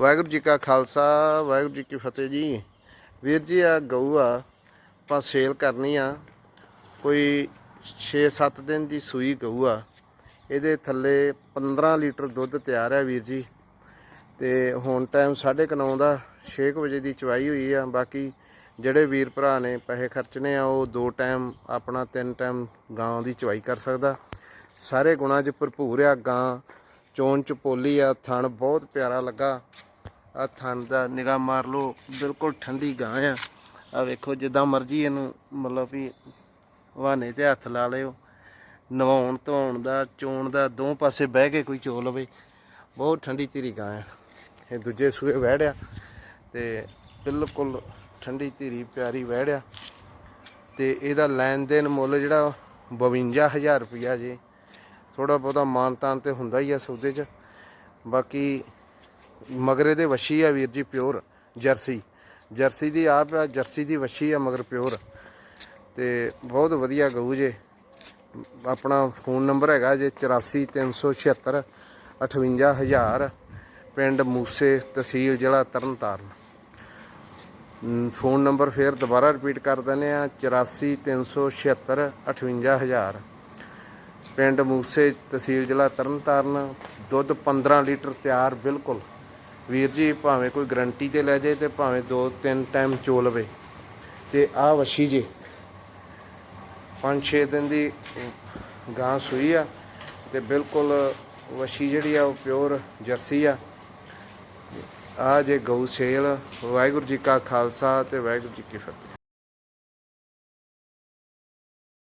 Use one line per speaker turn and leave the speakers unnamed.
ਵਾਹਿਗੁਰੂ ਜੀ ਕਾ ਖਾਲਸਾ, ਵਾਹਿਗੁਰੂ ਜੀ ਕੀ ਫਤਿਹ ਜੀ। ਵੀਰ ਜੀ ਆ ਗਊ ਆ, ਆਪਾਂ ਸੇਲ ਕਰਨੀ ਆ। ਕੋਈ 6-7 ਦਿਨ ਦੀ ਸੂਈ ਗਊ ਆ। ਇਹਦੇ ਥੱਲੇ 15 ਲੀਟਰ ਦੁੱਧ ਤਿਆਰ ਹੈ ਵੀਰ ਜੀ। ਤੇ ਹੁਣ ਟਾਈਮ 9:30 ਦਾ 6 ਵਜੇ ਦੀ ਚਵਾਈ ਹੋਈ ਆ। ਬਾਕੀ ਜਿਹੜੇ ਵੀਰ ਭਰਾ ਨੇ ਪੈਸੇ ਖਰਚਣੇ ਆ, ਉਹ ਦੋ ਟਾਈਮ ਆਪਣਾ ਤਿੰਨ ਟਾਈਮ ਗਾਂ ਦੀ ਚਵਾਈ ਕਰ ਸਕਦਾ। ਸਾਰੇ ਗੁਣਾਂ 'ਚ ਭਰਪੂਰ ਆ। ਗਾਂ ਚੋਣ ਚ ਪੋਲੀ ਆ, ਥਣ ਬਹੁਤ ਪਿਆਰਾ ਲੱਗਾ। ਆ ਥਣ ਦਾ ਨਿਗਾਹ ਮਾਰ ਲਓ, ਬਿਲਕੁਲ ਠੰਡੀ ਗਾਂ ਆ। ਆ ਵੇਖੋ, ਜਿੱਦਾਂ ਮਰਜ਼ੀ ਇਹਨੂੰ ਮਤਲਬ ਵੀ ਵਾਹਨੇ ਤੇ ਹੱਥ ਲਾ ਲਿਓ। ਨਵਾਉਣ ਧਵਾਉਣ ਦਾ, ਚੋਣ ਦਾ ਦੋ ਪਾਸੇ ਬਹਿ ਕੇ ਕੋਈ ਚੋ ਲਵੇ ਬਹੁਤ ਠੰਡੀ ਧੀਰੀ ਗਾਂ ਆ। ਇਹ ਦੂਜੇ ਸੂਏ ਵਹਿੜਿਆ ਤੇ ਬਿਲਕੁਲ ਠੰਡੀ ਧੀਰੀ, ਪਿਆਰੀ ਵਹਿੜਿਆ ਤੇ ਇਹਦਾ ਲੈਣ ਦੇਣ ਮੁੱਲ ਜਿਹੜਾ 52000 ਰੁਪਇਆ ਜੇ। ਥੋੜਾ ਬਹੁਤਾ ਮਾਨ ਤਾਨ ਤੇ ਹੁੰਦਾ ਹੀ ਆ ਸੌਦੇ 'ਚ। ਬਾਕੀ ਮਗਰ ਇਹਦੇ ਵਸ਼ੀ ਆ ਵੀਰ ਜੀ, ਪਿਓਰ, ਜਰਸੀ। ਜਰਸੀ ਦੀ ਆਪ ਆ, ਜਰਸੀ ਦੀ ਵਸ਼ੀ ਆ ਮਗਰ ਪਿਓਰ। ਤੇ ਬਹੁਤ ਵਧੀਆ ਗਊ ਜੇ। ਆਪਣਾ ਫੋਨ ਨੰਬਰ ਹੈਗਾ ਜੇ 84376 58000 ਪਿੰਡ ਮੂਸੇ ਤਹਿਸੀਲ ਜ਼ਿਲ੍ਹਾ ਤਰਨਤਾਰਨ। ਫੋਨ ਨੰਬਰ ਫੇਰ ਦੁਬਾਰਾ ਰਿਪੀਟ ਕਰ ਦਿੰਦੇ ਆ 84376 58000 ਪਿੰਡ ਮੂਸੇ ਤਹਿਸੀਲ ਜ਼ਿਲ੍ਹਾ ਤਰਨਤਾਰਨ, ਦੁੱਧ 15 ਲੀਟਰ ਤਿਆਰ ਬਿਲਕੁਲ। ਵੀਰ ਜੀ, ਭਾਵੇਂ ਕੋਈ ਗਰੰਟੀ ਤੇ ਲੈ ਜਾਏ ਤੇ ਭਾਵੇਂ ਦੋ ਤਿੰਨ ਟਾਈਮ ਚੋ ਲਵੇ। ਤੇ ਆ ਵਸ਼ੀ ਜੀ 5-6 ਦਿਨ ਦੀ ਗਾਂ ਸੂਈ ਆ ਤੇ ਬਿਲਕੁਲ ਵਸ਼ੀ ਜਿਹੜੀ ਆ, ਉਹ ਪਿਓਰ ਜਰਸੀ ਆ। ਆ ਜੇ ਗਊ ਸੇਲ, ਵਾਹਿਗੁਰੂ ਜੀ ਕਾ ਖਾਲਸਾ ਤੇ ਵਾਹਿਗੁਰੂ ਜੀ ਕੀ ਫਤਿਹ।